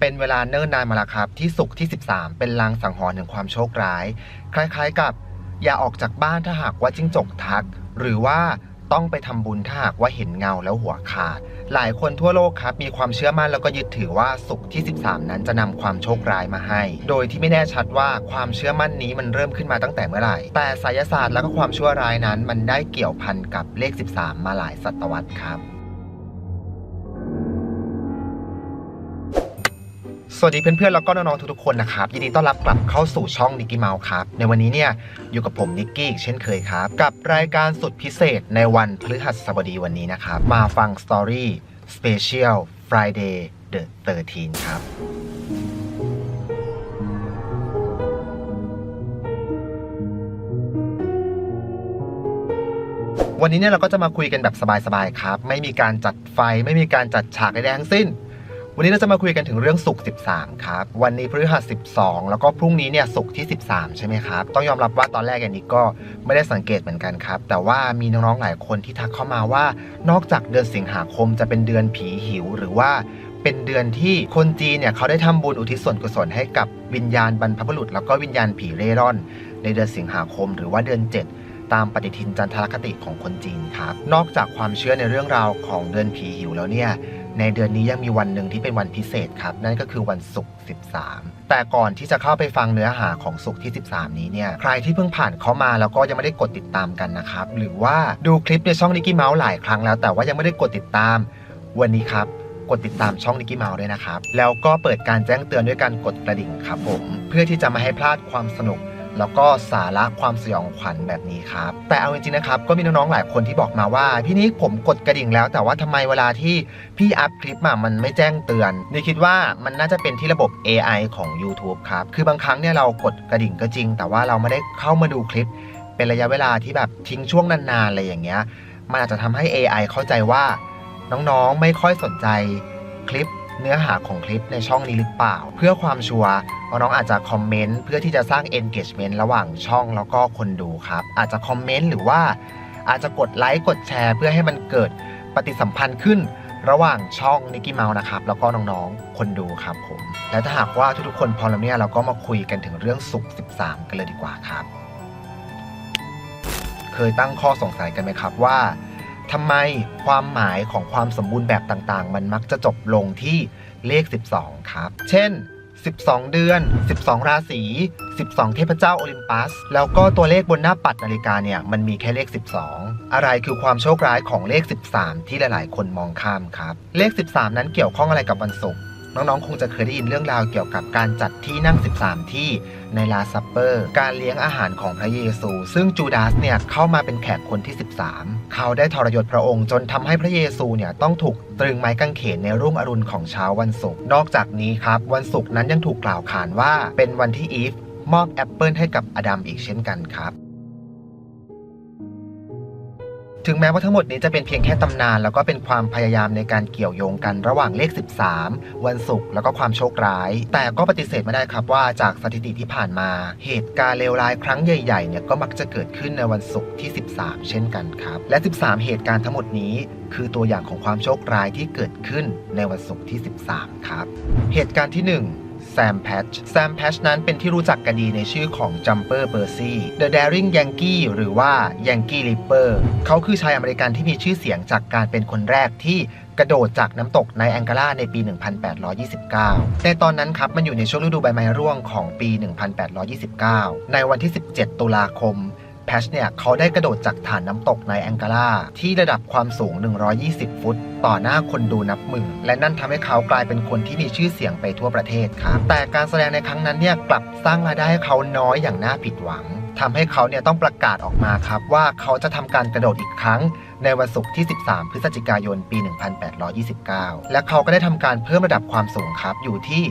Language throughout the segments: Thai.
เป็นเวลาเนิ่นนานมาแล้วครับ ที่สุกที่ 13 เป็นลางสังหรณ์ถึงความโชคร้าย คล้ายๆกับ อย่าออกจากบ้านถ้าหากว่าจิ้งจกทัก หรือว่าต้องไปทำบุญถ้าหากว่าเห็นเงาแล้วหัวขาด หลายคนทั่วโลกครับ มีความเชื่อมั่นแล้วก็ยึดถือว่าสุกที่ 13 นั้นจะนำความโชคร้ายมาให้ โดยที่ไม่แน่ชัดว่าความเชื่อมั่นนี้มันเริ่มขึ้นมาตั้งแต่เมื่อไหร่ แต่ไสยศาสตร์แล้วก็ความชั่วร้ายนั้น มันได้เกี่ยวพันกับเลข 13 มาหลายศตวรรษครับ สวัสดีเพื่อนๆแล้วก็น้องๆทุกๆคนนะครับยินดีต้อนรับกลับเข้าสู่ช่องนิกกี้เมาส์ครับในวันนี้เนี่ยอยู่กับผมนิกกี้เช่นเคยครับ กับรายการสุดพิเศษในวันพฤหัสบดีวันนี้นะครับ มาฟังสตอรี่ Special Friday the 13 ครับ วันนี้เนี่ยเราก็จะมาคุยกันแบบสบายๆครับ ไม่มีการจัดไฟไม่มีการจัดฉากใดๆทั้งสิ้น วันนี้เราจะมาคุยกันถึงเรื่องศุกร์13 ครับ วันนี้พฤหัส 12 แล้วก็พรุ่งนี้เนี่ยศุกร์ที่ 13 ใช่ไหมครับ ต้องยอมรับว่าตอนแรกอันนี้ก็ไม่ได้สังเกตเหมือนกันครับ แต่ว่ามีน้องๆหลายคนที่ทักเข้ามาว่า นอกจากเดือนสิงหาคมจะเป็นเดือนผีหิว หรือว่าเป็นเดือนที่คนจีนเนี่ยเขาได้ทำบุญอุทิศส่วนกุศลให้กับวิญญาณบรรพบุรุษ แล้วก็วิญญาณผีเร่ร่อน ในเดือนสิงหาคม หรือว่าเดือน 7ตามปฏิทินจันทรคติของคนจีนครับ นอกจากความเชื่อในเรื่องราวของเดือนผีหิวแล้วเนี่ย ในเดือนนี้ยังมีวันหนึ่งที่เป็นวันพิเศษครับ นั่นก็คือวันศุกร์ 13 แต่ก่อนที่จะเข้าไปฟังเนื้อหาของศุกร์ที่ 13 นี้เนี่ย ใครที่เพิ่งผ่านเข้ามาแล้วก็ยังไม่ได้กดติดตามกันนะครับ หรือว่าดูคลิปในช่องนิกกี้เมาส์หลายครั้งแล้ว แต่ว่ายังไม่ได้กดติดตาม วันนี้ครับกดติดตามช่องนิกกี้เมาส์ด้วยนะครับ แล้วก็เปิดการแจ้งเตือนด้วยการกดกระดิ่งครับผม เพื่อที่จะไม่ให้พลาดความสนุก แล้วก็สาระความสยองขวัญแบบนี้ครับแต่เอาจริงๆนะครับก็มีน้องๆหลายคนที่บอกมาว่า พี่นิกผมกดกระดิ่งแล้ว แต่ว่าทำไมเวลาที่พี่อัพคลิปมามันไม่แจ้งเตือนนี่คิดว่ามันน่าจะเป็นที่ระบบ AI ของ YouTube ครับคือบางครั้งเนี่ยเรากดกระดิ่งก็จริง แต่ว่าเราไม่ได้เข้ามาดูคลิป เป็นระยะเวลาที่แบบทิ้งช่วงนานๆอะไรอย่างเงี้ยมันอาจจะทำให้ AI เข้าใจว่า น้องๆไม่ค่อยสนใจคลิปเนื้อหาของคลิปในช่องนี้หรือเปล่า เพื่อความชัวร์ น้องอาจจะคอมเมนต์เพื่อที่จะสร้าง engagement ระหว่างช่องแล้วก็คนดูครับ อาจจะคอมเมนต์หรือว่าอาจจะกดไลค์กดแชร์ เพื่อให้มันเกิดปฏิสัมพันธ์ขึ้นระหว่างช่องนิกกี้เมาส์นะครับ แล้วก็น้องๆ คนดูครับผม และถ้าหากว่าทุกๆคนพร้อมแล้วเนี่ยเราก็มาคุยกันถึงเรื่องสุข 13 กันเลยดีกว่าครับ เคยตั้งข้อสงสัยกันไหมครับว่าทำไมความหมายของความสมบูรณ์แบบต่างๆ มันมักจะจบลงที่เลข 12 ครับ เช่น 12 เดือน 12 ราศี 12 เทพเจ้าโอลิมปัส แล้วก็ตัวเลขบนหน้าปัดนาฬิกาเนี่ย มันมีแค่เลข 12 อะไรคือความโชคร้ายของเลข 13 ที่หลาย ๆ คนมองข้ามครับ เลข 13 นั้นเกี่ยวข้องอะไรกับวันศุกร์ น้องๆ คงจะเคยได้ยินเรื่องราวเกี่ยวกับการจัดที่นั่ง 13 ที่ในลาซัปเปอร์ การเลี้ยงอาหารของพระเยซู ซึ่งจูดาสเนี่ยเข้ามาเป็นแขกคนที่ 13 เขาได้ทรยศพระองค์จนทำให้พระเยซูเนี่ยต้องถูกตรึงไม้กางเขนในรุ่งอรุณของเช้าวันศุกร์ นอกจากนี้ครับวันศุกร์นั้นยังถูกกล่าวขานว่าเป็นวันที่อีฟมอบแอปเปิลให้กับอดัมอีกเช่นกันครับ ถึงแม้ว่าทั้งหมดนี้จะเป็นเพียงแค่ตำนาน แล้วก็เป็นความพยายามในการเกี่ยวโยงกันระหว่างเลข 13 วันศุกร์แล้วก็ความโชคร้าย แต่ก็ปฏิเสธไม่ได้ครับว่าจากสถิติที่ผ่านมา เหตุการณ์เลวร้ายครั้งใหญ่ๆเนี่ยก็มักจะเกิดขึ้นในวันศุกร์ที่ 13 เช่นกันครับและ 13 เหตุการณ์ทั้งหมดนี้คือตัวอย่างของความโชคร้ายที่เกิดขึ้นในวันศุกร์ที่ 13 ครับ เหตุการณ์ที่ 1 แซมแพชแซมแพชนั้นเป็นที่รู้จักกันดีในชื่อของจัมเปอร์เบอร์ซี่ The Daring Yankee หรือว่า Yankee Ripper เขาคือชายอเมริกันที่มีชื่อเสียงจากการเป็นคนแรกที่กระโดดจากน้ำตกในแองการาในปี 1829 ในตอนนั้นครับมันอยู่ในช่วงฤดูใบไม้ร่วงของปี 1829 ในวันที่ 17 ตุลาคม แพชเนี่ยเขาได้กระโดดจากฐานน้ำตกในแองการาที่ระดับความสูง 120 ฟุต ต่อหน้าคนดูนับหมื่นและนั่นทำให้เขากลายเป็นคนที่มีชื่อเสียงไปทั่วประเทศครับแต่การแสดงในครั้งนั้นเนี่ยกลับสร้างรายได้ให้เขาน้อยอย่างน่าผิดหวังทำให้เขาเนี่ยต้องประกาศออกมาครับ ว่าเขาจะทำการกระโดดอีกครั้งในวันศุกร์ที่ 13 พฤศจิกายน ปี 1829 และเขาก็ได้ทำการเพิ่มระดับความสูงครับอยู่ที่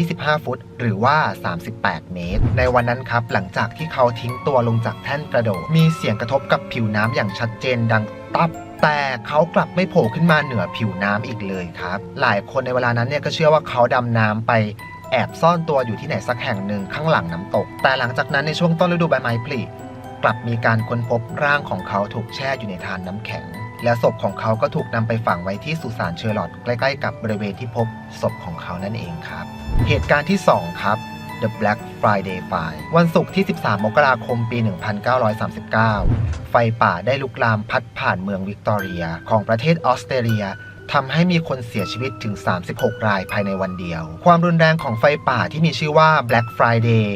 125 ฟุต หรือว่า 38 เมตร ในวันนั้นครับ หลังจากที่เขาทิ้งตัวลงจากแท่นกระโดด มีเสียงกระทบกับผิวน้ำอย่างชัดเจนดังตับแต่เขากลับไม่โผล่ขึ้นมาเหนือผิวน้ำอีกเลยครับ หลายคนในเวลานั้นเนี่ยก็เชื่อว่าเขาดำน้ำไปแอบซ่อนตัวอยู่ที่ไหนสักแห่งหนึ่งข้างหลังน้ำตก แต่หลังจากนั้นในช่วงต้นฤดูใบไม้ผลิกลับมีการค้นพบร่างของเขาถูกแช่อยู่ในทานน้ำแข็ง และศพของเขาก็ถูกนำไปฝังไว้ที่สุสานเชอร์ลอตใกล้ๆกับบริเวณที่พบศพของเขานั่นเองครับ เหตุการณ์ที่ 2 ครับ The Black Friday Fire วันศุกร์ที่ 13 มกราคม ปี 1939 ไฟป่าได้ลุกลามพัดผ่านเมืองวิกตอเรีย ของประเทศออสเตรเลียทำให้มีคนเสียชีวิตถึง 36 รายภายในวันเดียว ความรุนแรงของไฟป่าที่มีชื่อว่า Black Friday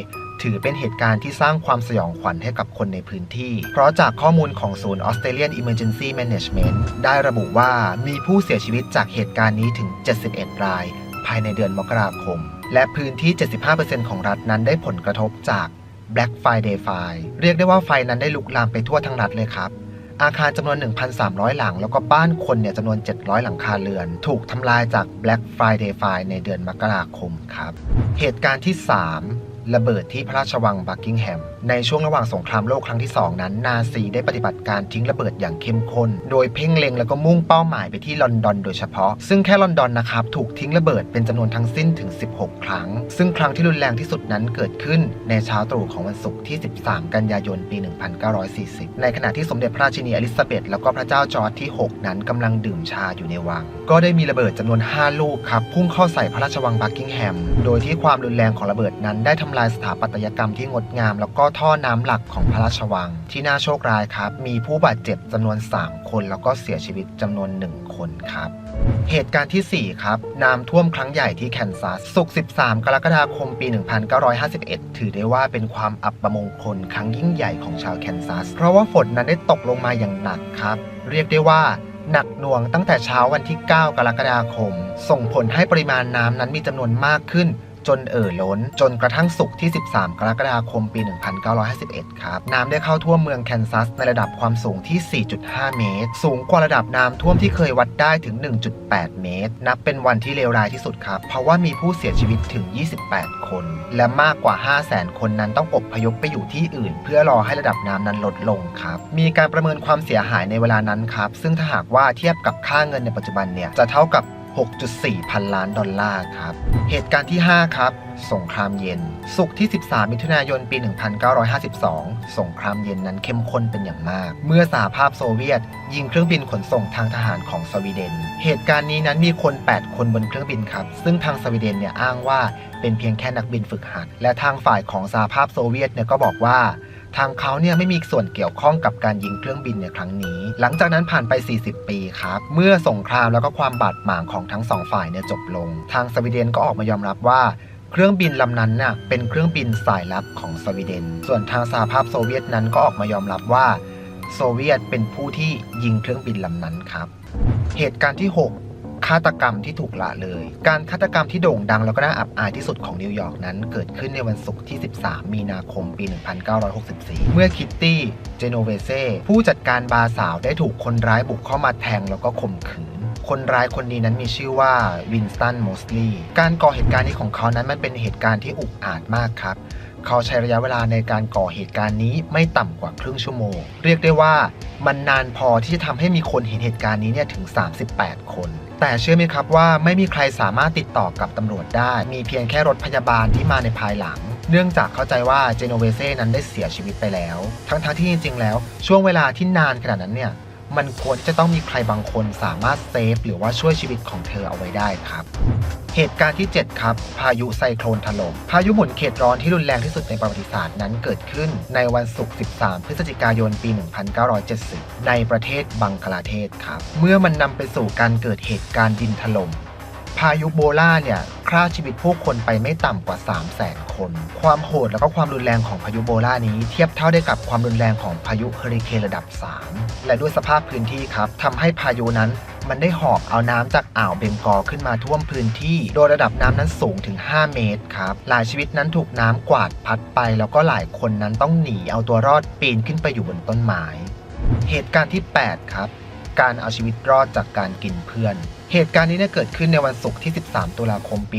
ถือเป็นเหตุการณ์ที่สร้างความสยองขวัญให้กับคนในพื้นที่ เพราะจากข้อมูลของศูนย์ Australian Emergency Management ได้ระบุว่ามีผู้เสียชีวิตจากเหตุการณ์นี้ถึง 71 ราย ภายในเดือนมกราคม และพื้นที่ 75%ของรัฐนั้นได้ผลกระทบจาก Black Friday Fire เรียกได้ว่าไฟนั้นได้ลุกลามไปทั่วทั้งรัฐเลยครับอาคารจำนวน 1,300 หลัง แล้วก็บ้านคนเนี่ยจำนวน 700 หลังคาเรือน ถูกทำลายจาก Black Friday Fire ในเดือนมกราคมครับ เหตุการณ์ที่ 3 ระเบิดที่พระราชวังบักกิงแฮม ในช่วงระหว่างสงครามโลกครั้งที่ 2 นั้น นาซีได้ปฏิบัติการทิ้งระเบิดอย่างเข้มข้น โดยเพ่งเล็งแล้วก็มุ่งเป้าหมายไปที่ลอนดอนโดยเฉพาะ ซึ่งแค่ลอนดอนนะครับถูกทิ้งระเบิดเป็นจำนวนทั้งสิ้นถึง 16 ครั้ง ซึ่งครั้งที่รุนแรงที่สุดนั้นเกิดขึ้นในเช้าตรู่ของวันศุกร์ที่ 13 กันยายนปี 1940 ในขณะที่สมเด็จพระราชินีอลิซาเบธแล้วก็พระเจ้าจอร์จที่ 6 นั้นกำลังดื่มชาอยู่ในวัง ก็ได้มีระเบิดจำนวน 5 ลูกครับพุ่งเข้าใส่พระราชวังบักกิงแฮม โดยที่ความรุนแรงของระเบิดนั้นได้ทำลายสถาปัตยกรรมที่งดงาม แล้วก็ท่อน้ำหลักของพระราชวัง ที่น่าโชคร้ายครับ มีผู้บาดเจ็บจำนวน 3 คน แล้วก็เสียชีวิตจำนวน 1 คนครับ เหตุการณ์ที่ 4 ครับ น้ำท่วมครั้งใหญ่ที่แคนซัสศุกร์13 กรกฎาคมปี 1951 ถือได้ว่าเป็นความอับประมงคลครั้งยิ่งใหญ่ของชาวแคนซัส เพราะว่าฝนนั้นได้ตกลงมาอย่างหนักครับ เรียกได้ว่าหนักหน่วงตั้งแต่เช้าวันที่ 9 กรกฎาคม ส่งผลให้ปริมาณน้ำนั้นมีจำนวนมากขึ้น จนเอ่อล้น จนกระทั่งศุกที่ 13 กรกฎาคมปี 1951 ครับ น้ำได้เข้าท่วมเมืองแคนซัสในระดับความสูงที่ 4.5 เมตร สูงกว่าระดับน้ำท่วมที่เคยวัดได้ถึง 1.8 เมตร นับเป็นวันที่เลวร้ายที่สุดครับ เพราะว่ามีผู้เสียชีวิตถึง 28 คน และมากกว่า 500,000 คนนั้นต้องอบพยพไปอยู่ที่อื่น เพื่อรอให้ระดับน้ำนั้นลดลงครับ มีการประเมินความเสียหายในเวลานั้นครับ ซึ่งถ้าหากว่าเทียบกับค่าเงินในปัจจุบันเนี่ยจะเท่ากับ 6.4 พันล้านดอลลาร์ครับ เหตุการณ์ที่ 5 ครับ สงครามเย็นศุกที่ 13 มิถุนายน ปี 1952 สงครามเย็นนั้นเข้มข้นเป็นอย่างมาก เมื่อสหภาพโซเวียต ยิงเครื่องบินขนส่งทางทหารของสวีเดน เหตุการณ์นี้นั้นมีคน 8 คนบนเครื่องบินครับ ซึ่งทางสวีเดนเนี่ยอ้างว่าเป็นเพียงแค่นักบินฝึกหัด และทางฝ่ายของสหภาพโซเวียตเนี่ยก็บอกว่า ทางเขาเนี่ยไม่มีส่วนเกี่ยวข้องกับการยิงเครื่องบินในครั้งนี้ หลังจากนั้นผ่านไป 40 ปีครับ เมื่อสงครามแล้วก็ความบาดหมางของทั้งสองฝ่ายเนี่ยจบลง ทางสวีเดนก็ออกมายอมรับว่าเครื่องบินลำนั้นน่ะเป็นเครื่องบินสายลับของสวีเดน ส่วนทางสหภาพโซเวียตนั้นก็ออกมายอมรับว่า โซเวียตเป็นผู้ที่ยิงเครื่องบินลำนั้นครับ เหตุการณ์ที่ 6 ฆาตกรรมที่ถูกละเลย การฆาตกรรมที่โด่งดังแล้วก็น่าอับอายที่สุดของนิวยอร์กนั้น เกิดขึ้นในวันศุกร์ที่ 13 มีนาคมปี 1964 เมื่อคิตตี้ เจโนเวเซ่ผู้จัดการบาร์สาวได้ถูกคนร้ายบุกเข้ามาแทงแล้วก็ข่มขืนคนร้ายคนนี้นั้นมีชื่อว่าวินสตันโมสลีย์การก่อเหตุการณ์นี้ของเขานั้นมันเป็นเหตุการณ์ที่อุกอาจมากครับ เขาใช้ระยะเวลาในการก่อเหตุการณ์นี้ไม่ต่ำกว่าครึ่งชั่วโมง เรียกได้ว่ามันนานพอที่จะทำให้มีคนเห็นเหตุการณ์นี้เนี่ยถึง 38 คน แต่เชื่อไหมครับว่าไม่มีใครสามารถติดต่อกับตำรวจได้ มีเพียงแค่รถพยาบาลที่มาในภายหลัง เนื่องจากเข้าใจว่าเจโนเวเซ่นั้นได้เสียชีวิตไปแล้ว ทั้งๆที่จริงๆแล้ว ช่วงเวลาที่นานขนาดนั้นเนี่ย มันควรที่จะต้องมีใครบางคนสามารถเซฟหรือว่าช่วยชีวิตของเธอเอาไว้ได้ครับเหตุการณ์ที่ 7 ครับ พายุไซโคลนถล่มพายุหมุนเขตร้อนที่รุนแรงที่สุดในประวัติศาสตร์นั้นเกิดขึ้น ในวันศุกร์ 13 พฤศจิกายน ปี 1970 ในประเทศบังกลาเทศครับ เมื่อมันนำไปสู่การเกิดเหตุการณ์ดินถล่มพายุโบลาเนี่ย ฆ่าชีวิตผู้คนไปไม่ต่ำกว่า 3 0 0แสนคน ความโหดแล้วก็ความรุนแรงของพายุโบลานี้ เทียบเท่าได้กับความรุนแรงของพายุเฮอริเคนระดับ 3 และด้วยสภาพพื้นที่ครับทำให้พายุนั้นมันได้หอบเอาน้ำจากอ่าวเบงกอขึ้นมาท่วมพื้นที่ โดยระดับน้ำนั้นสูงถึง 5 เมตรครับ หลายชีวิตนั้นถูกน้ำกวาดพัดไป แล้วก็หลายคนนั้นต้องหนีเอาตัวรอดปีนขึ้นไปอยู่บนต้นไม้ เหตุการณ์ที่ 8 ครับ การเอาชีวิตรอดจากการกินเพื่อน เหตุการณ์นี้เนี่ยเกิดขึ้นในวันศุกร์ที่ 13 ตุลาคมปี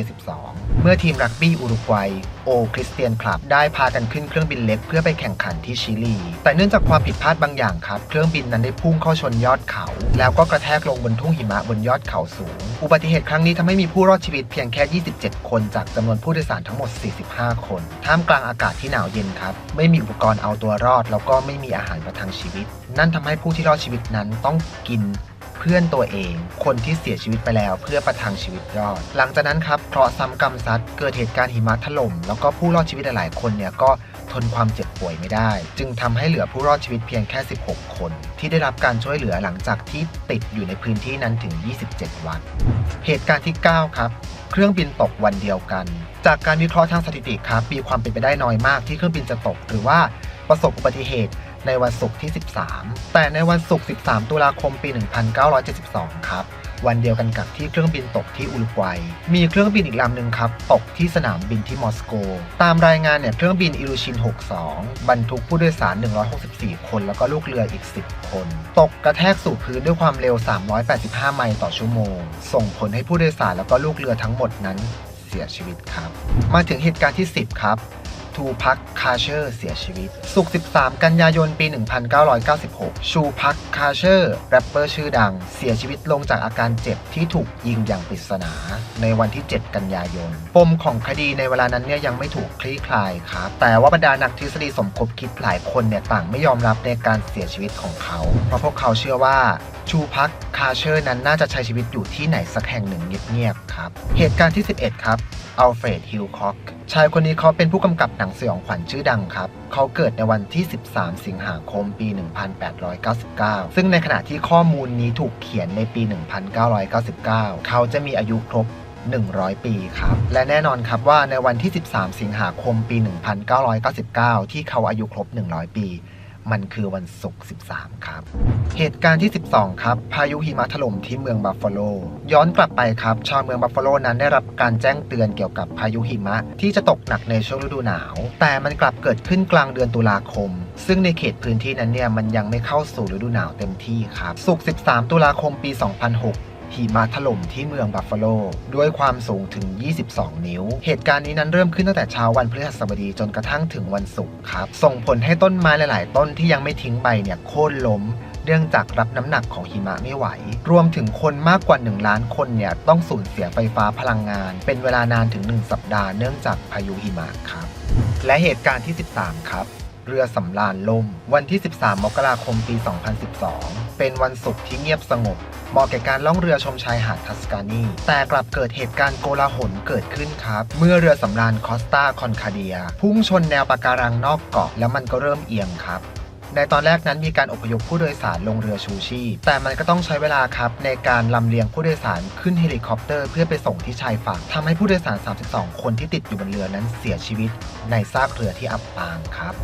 1972 เมื่อทีมรักบี้อุรุกวัยโอคริสเตียนคลับ ได้พากันขึ้นเครื่องบินเล็กเพื่อไปแข่งขันที่ชิลี แต่เนื่องจากความผิดพลาดบางอย่างครับ เครื่องบินนั้นได้พุ่งเข้าชนยอดเขา แล้วก็กระแทกลงบนทุ่งหิมะบนยอดเขาสูง อุบัติเหตุครั้งนี้ทำให้มีผู้รอดชีวิตเพียงแค่ 27 คนจากจำนวนผู้โดยสารทั้งหมด 45 คน ท่ามกลางอากาศที่หนาวเย็นครับ ไม่มีอุปกรณ์เอาตัวรอด แล้วก็ไม่มีอาหารประทังชีวิต นั่นทำให้ผู้ที่รอดชีวิตนั้นต้องกินเพื่อนตัวเอง คนที่เสียชีวิตไปแล้วเพื่อประทังชีวิตรอด หลังจากนั้นครับเคราะห์ซ้ำกรรมซัดเกิดเหตุการณ์หิมะถล่มแล้วก็ผู้รอดชีวิตหลายๆคนเนี่ยก็ทนความเจ็บป่วยไม่ได้ จึงทำให้เหลือผู้รอดชีวิตเพียงแค่ 16 คน ที่ได้รับการช่วยเหลือหลังจากที่ติดอยู่ในพื้นที่นั้นถึง 27 วัน เหตุการณ์ที่ 9 ครับ เครื่องบินตกวันเดียวกัน จากการวิเคราะห์ทางสถิติครับมีความเป็นไปได้น้อยมากที่เครื่องบินจะตก หรือว่าประสบอุบัติเหตุ ในวันศุกร์ที่ 13 แต่ในวันศุกร์ 13 ตุลาคมปี 1972 ครับ วันเดียวกันกับที่เครื่องบินตกที่อุรุกวัย มีเครื่องบินอีกลำหนึ่งครับ ตกที่สนามบินที่มอสโก ตามรายงานเนี่ยเครื่องบินอิรูชิน 62 บรรทุกผู้โดยสาร 164 คนแล้วก็ลูกเรืออีก 10 คน ตกกระแทกสู่พื้นด้วยความเร็ว 385 ไมล์ต่อชั่วโมง ส่งผลให้ผู้โดยสารแล้วก็ลูกเรือทั้งหมดนั้นเสียชีวิตครับ มาถึงเหตุการณ์ที่ 10 ครับ ทูพักคาเชอร์เสียชีวิต สุก13 กันยายนปี 1996 ชูพักคาเชอร์แรปเปอร์ชื่อดัง เสียชีวิตลงจากอาการเจ็บที่ถูกยิงอย่างปริศนา ในวันที่ 7 กันยายน ปมของคดีในเวลานั้นเนี่ยยังไม่ถูกคลี่คลายครับ แต่ว่าบรรดานักทฤษฎีสมคบคิดหลายคนเนี่ยต่างไม่ยอมรับในการเสียชีวิตของเขา เพราะพวกเขาเชื่อว่าชูพักคาเชอร์นั้นน่าจะใช้ชีวิตอยู่ที่ไหนสักแห่งหนึ่งเงียบๆครับ เหตุการณ์ที่ 11 ครับอัลเฟรดฮิลคอกชายคนนี้เขาเป็นผู้กำกับหนังสยองขวัญชื่อดังครับ เขาเกิดในวันที่ 13 สิงหาคมปี 1899 ซึ่งในขณะที่ข้อมูลนี้ถูกเขียนในปี 1999 เขาจะมีอายุครบ100 ปีครับ และแน่นอนครับว่าในวันที่ 13 สิงหาคมปี 1999 ที่เขาอายุครบ 100 ปี มันคือวันศุกร์ 13 ครับ เหตุการณ์ที่ 12 ครับ พายุหิมะถล่มที่เมืองบัฟฟาโล ย้อนกลับไปครับ ชาวเมืองบัฟฟาโลนั้นได้รับการแจ้งเตือนเกี่ยวกับพายุหิมะ ที่จะตกหนักในช่วงฤดูหนาว แต่มันกลับเกิดขึ้นกลางเดือนตุลาคม ซึ่งในเขตพื้นที่นั้นเนี่ยมันยังไม่เข้าสู่ฤดูหนาวเต็มที่ครับศุกร์ 13 ตุลาคมปี 2006 หิมะถล่มที่เมืองบัฟฟาโลด้วยความสูงถึง 22 นิ้ว เหตุการณ์นี้นั้นเริ่มขึ้นตั้งแต่เช้าวันพฤหัสบดีจนกระทั่งถึงวันศุกร์ครับ ส่งผลให้ต้นไม้หลาย ๆ ต้นที่ยังไม่ทิ้งใบเนี่ยโค่นล้มเนื่องจากรับน้ำหนักของหิมะไม่ไหว รวมถึงคนมากกว่า 1 ล้านคนเนี่ยต้องสูญเสียไฟฟ้าพลังงาน เป็นเวลานานถึง 1 สัปดาห์เนื่องจากพายุหิมะครับ และเหตุการณ์ที่ 13 ครับ เรือสำราญล่ม วันที่ 13 มกราคมปี 2012 เป็นวันศุกร์ที่เงียบสงบเหมาะแก่การล่องเรือชมชายหาดทัสกานี แต่กลับเกิดเหตุการณ์โกลาหลเกิดขึ้นครับ เมื่อเรือสำราญคอสตาคอนคาเดีย พุ่งชนแนวปะการังนอกเกาะแล้วมันก็เริ่มเอียงครับ ในตอนแรกนั้นมีการอพยพผู้โดยสารลงเรือชูชีพ แต่มันก็ต้องใช้เวลาครับในการลำเลียงผู้โดยสารขึ้นเฮลิคอปเตอร์ เพื่อไปส่งที่ชายฝั่งทำให้ผู้โดยสาร 32 คนที่ติดอยู่บนเรือนั้นเสียชีวิตในซากเรือที่อับปางครับ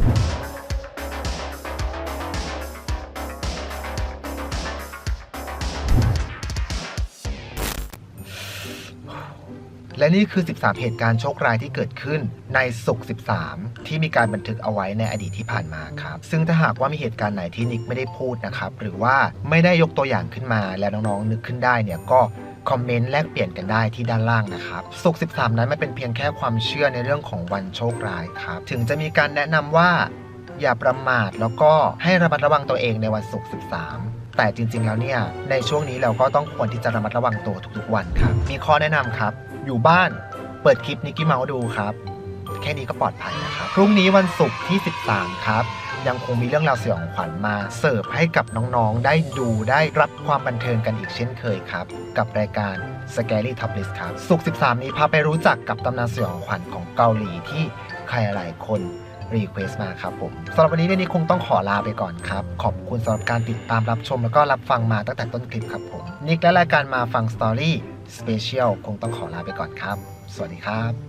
และนี่คือ 13 เหตุการณ์โชคร้ายที่เกิดขึ้นในศุกร์13 ที่มีการบันทึกเอาไว้ในอดีตที่ผ่านมาครับ ซึ่งถ้าหากว่ามีเหตุการณ์ไหนที่นิกไม่ได้พูดนะครับ หรือว่าไม่ได้ยกตัวอย่างขึ้นมา แล้วน้องๆนึกขึ้นได้เนี่ยก็คอมเมนต์แลกเปลี่ยนกันได้ที่ด้านล่างนะครับศุกร์13 นั้นไม่เป็นเพียงแค่ความเชื่อในเรื่องของวันโชคร้ายครับ ถึงจะมีการแนะนำว่า อย่าประมาทแล้วก็ให้ระมัดระวังตัวเองในวันศุกร์13 แต่จริงๆแล้วเนี่ยในช่วงนี้เราก็ต้องควรที่จะระมัดระวังตัวทุกๆวันครับ มีข้อแนะนำครับ อยู่บ้านเปิดคลิปนิกกี้เมาส์ดูครับ แค่นี้ก็ปลอดภัยนะครับ พรุ่งนี้วันศุกร์ที่ 13 ครับ ยังคงมีเรื่องราวสยองขวัญมาเสิร์ฟให้กับน้องๆ ได้ดูได้รับความบันเทิงกันอีกเช่นเคยครับ กับรายการ Scary Top List ครับ ศุกร์13 นี้พาไปรู้จักกับตำนานสยองขวัญของเกาหลีที่ใครหลายคน รีเควสมาครับผมสำหรับวันนี้เนี่ยนี่คงต้องขอลาไปก่อนครับ ขอบคุณสำหรับการติดตามรับชมแล้วก็รับฟังมาตั้งแต่ต้นคลิปครับผมนิกและรายการมาฟังสตอรี่สเปเชียลคงต้องขอลาไปก่อนครับ สวัสดีครับ